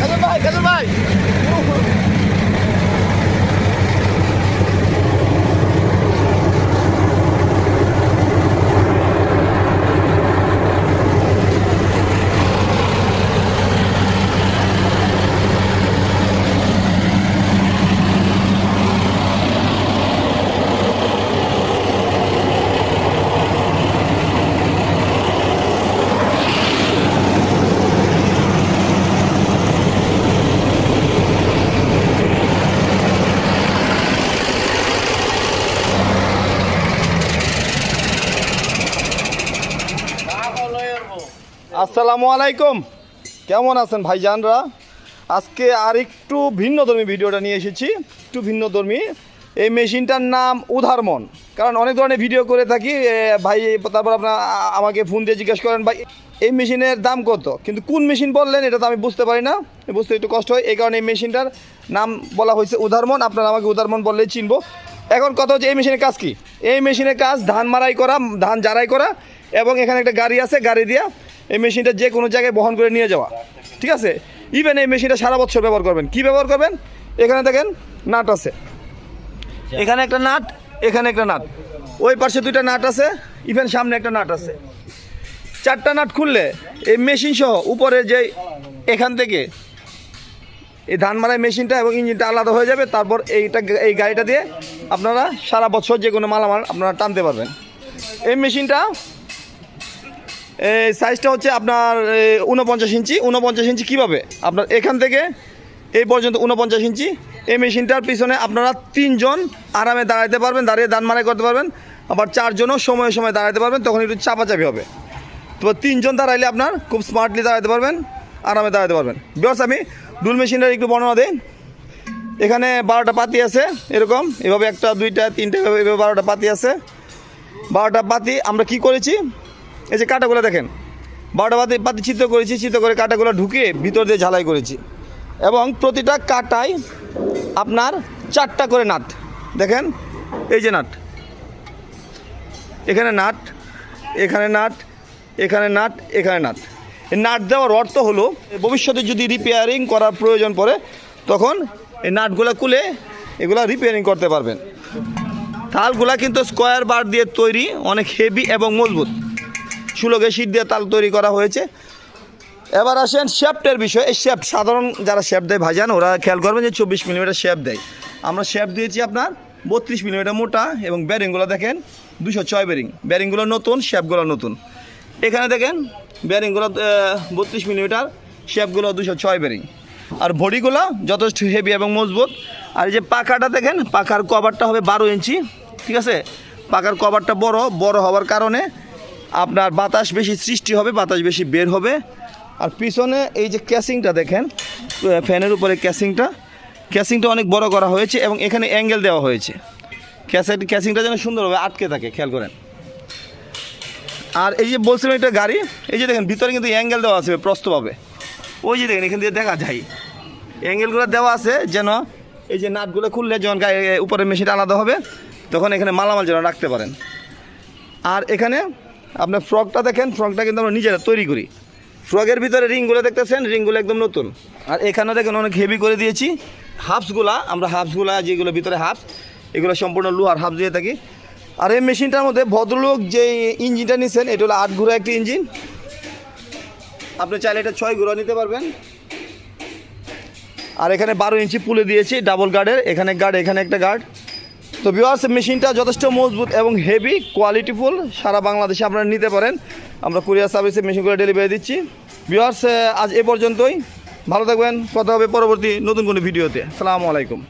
কাজল ভাই কাজল ভাই আসসালামু আলাইকুম। কেমন আছেন ভাইজানরা? আজকে আর একটু ভিন্নধর্মী ভিডিওটা নিয়ে এসেছি। একটু ভিন্নধর্মী। এই মেশিনটার নাম উদারমন কারণ অনেক ধরনের ভিডিও করে থাকি। ভাই, তারপর আপনার আমাকে ফোন দিয়ে জিজ্ঞেস করেন, ভাই, এই মেশিনের দাম কত? কিন্তু কোন মেশিন বললেন, এটা তো আমি বুঝতে পারি না। বুঝতে একটু কষ্ট হয়। এই কারণে এই মেশিনটার নাম বলা হয়েছে উদারমন আপনারা আমাকে উদারমন বললেই চিনবো। এখন কথা হচ্ছে, এই মেশিনের কাজ কি? এই মেশিনের কাজ ধান মারাই করা, ধান জারাই করা এবং এখানে একটা গাড়ি আছে, গাড়ি দিয়া এই মেশিনটা যে কোনো জায়গায় বহন করে নিয়ে যাওয়া। ঠিক আছে? ইভেন এই মেশিনটা সারা বছর ব্যবহার করবেন। কি ব্যবহার করবেন? এখানে দেখেন নাট আছে। এখানে একটা নাট, এখানে একটা নাট। ওই পাশে দুইটা নাট আছে ইভেন সামনে একটা নাট আছে। চারটা নাট খুললে এই মেশিন সহ উপরে যে এখান থেকে এই ধান মারাই মেশিনটা এবং ইঞ্জিনটা আলাদা হয়ে যাবে। তারপর এইটা, এই গাড়িটা দিয়ে আপনারা সারা বছর যে কোনো মালামাল আপনারা টানতে পারবেন। এই মেশিনটা সাইজটা হচ্ছে আপনার উনপঞ্চাশ ইঞ্চি। উনপঞ্চাশ ইঞ্চি কীভাবে? আপনার এখান থেকে এই পর্যন্ত উনপঞ্চাশ ইঞ্চি। এই মেশিনটার পিছনে আপনারা তিনজন আরামে দাঁড়াতে পারবেন, দাঁড়িয়ে দান মারাই করতে পারবেন। আবার চারজনও সময়ে সময় দাঁড়াতে পারবেন, তখন একটু চাপাচাপি হবে। তো তিনজন দাঁড়াইলে আপনার খুব স্মার্টলি দাঁড়াতে পারবেন, আরামে দাঁড়াতে পারবেন। বিকজ আমি ডুল মেশিনটার একটু বর্ণনা দিই। এখানে বারোটা পাতি আছে, এরকম। এভাবে একটা, দুইটা, তিনটা এভাবে বারোটা পাতি আছে। বারোটা পাতি আমরা কি করেছি? এই যে কাঁটাগুলো দেখেন, বারোটা পাতি পাতি চিত্র করেছি চিত্র করে কাঁটাগুলো ঢুকিয়ে ভিতর দিয়ে ঝালাই করেছি। এবং প্রতিটা কাটায় আপনার চারটা করে নাট, দেখেন, এই যে নাট। এখানে নাট এখানে নাট এখানে নাট এখানে নাট। নাট দেওয়ার অর্থ হলো, ভবিষ্যতে যদি রিপেয়ারিং করার প্রয়োজন পড়ে, তখন এই নাটগুলো খুলে এগুলা রিপেয়ারিং করতে পারবেন। থালগুলা কিন্তু স্কোয়ার বার দিয়ে তৈরি, অনেক হেভি এবং মজবুত। সুলগে শীত দিয়ে তাল তৈরি করা হয়েছে। এবার আসেন শেফটের বিষয়। এই শেফট সাধারণ যারা শেফ দেয় ভাজান ওরা খেয়াল করবেন যে চব্বিশ মিলিমিটার শেফ দেয়। আমরা শেফ দিয়েছি আপনার বত্রিশ মিলিমিটার মোটা এবং ব্যারিংগুলো দেখেন দুশো ছয় ব্যারিং ব্যারিংগুলো নতুন শেফগুলো নতুন। এখানে দেখেন ব্যারিংগুলো বত্রিশ মিলিমিটার শেফগুলো দুশো ছয় ব্যারিং আর বডিগুলো যথেষ্ট হেভি এবং মজবুত। আর এই যে পাখাটা দেখেন, পাখার কভারটা হবে বারো ইঞ্চি, ঠিক আছে? পাখার কভারটা বড় বড় হওয়ার কারণে আপনার বাতাস বেশি সৃষ্টি হবে, বাতাস বেশি বের হবে। আর পিছনে এই যে ক্যাসিংটা দেখেন ফ্যানের উপরে ক্যাসিংটা। ক্যাসিংটা অনেক বড় করা হয়েছে এবং এখানে অ্যাঙ্গেল দেওয়া হয়েছে। ক্যাসেট ক্যাসিংটা যেন সুন্দরভাবে আটকে থাকে, খেয়াল করেন। আর এই যে বলছিলাম একটা গাড়ি, এই যে দেখেন, ভিতরে কিন্তু অ্যাঙ্গেল দেওয়া আছে প্রস্তভাবে ওই যে দেখেন, এখান দিয়ে দেখা যায়। অ্যাঙ্গেলগুলো দেওয়া আছে যেন এই যে নাটগুলো খুললে যখন উপরে মেশিনটা আলাদা হবে, তখন এখানে মালামাল যেন রাখতে পারেন। আর এখানে আপনার ফ্রকটা দেখেন, ফ্রকটা কিন্তু আমরা নিজেরা তৈরি করি। ফ্রকের ভিতরে রিংগুলো দেখতেছেন, রিংগুলো একদম নতুন। আর এখানেও দেখেন অনেক হেভি করে দিয়েছি। হাফসগুলা, আমরা হাফসগুলা, যেগুলো ভিতরে হাফস, এগুলো সম্পূর্ণ লোহার হাফ দিয়ে থাকি। আর এই মেশিনটার মধ্যে ভদ্রলোক যে ইঞ্জিনটা নিছেন, এটা হলো আট ঘোড়া একটি ইঞ্জিন। আপনি চাইলে এটা ছয় ঘোড়া নিতে পারবেন। আর এখানে বারো ইঞ্চি পুলে দিয়েছি, ডাবল গার্ডের। এখানে গার্ড, এখানে একটা গার্ড। তো বিওয়ার্স মেশিনটা যথেষ্ট মজবুত এবং হেভি কোয়ালিটিফুল সারা বাংলাদেশে আপনারা নিতে পারেন। আমরা কুরিয়ার সার্ভিসে মেশিনগুলো ডেলিভারি দিচ্ছি। বিওয়ার্স আজ এ পর্যন্তই। ভালো থাকবেন। কথা হবে পরবর্তী নতুন কোনো ভিডিওতে সালামু আলাইকুম।